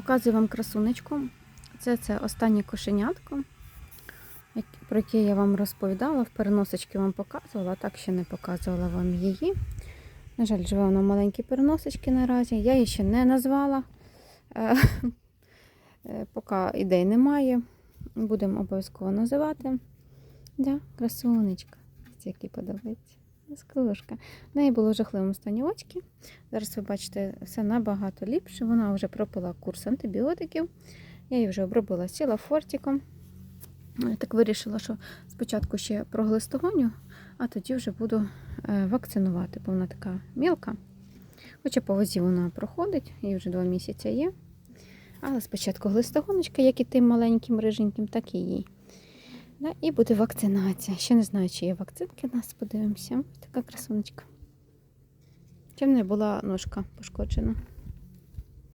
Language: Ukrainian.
Показую вам красунечку. Це це останнє кошенятко, про яке я вам розповідала. В переносочки вам показувала, так ще не показувала вам її. На жаль, живе вона в маленькій переносочці наразі. Я її ще не назвала. Е, е, Поки ідей немає. Будемо обов'язково називати. Да, красунечка. Який подобається. Скалушка. В неї було в жахливому стані очки. Зараз ви бачите, все набагато ліпше. Вона вже пропила курс антибіотиків. Я її вже обробила сіла фортиком. Так вирішила, що спочатку ще проглистогоню, а тоді вже буду е, вакцинувати, бо вона така мілка. Хоча по вазі вона проходить, їй вже два місяці є. Але спочатку глистогоночка, як і тим маленьким риженьким, так і їй. Да, і буде вакцинація. Ще не знаю, чи є вакцинки нас, подивимося. Така красуночка. Чим не була ножка пошкоджена.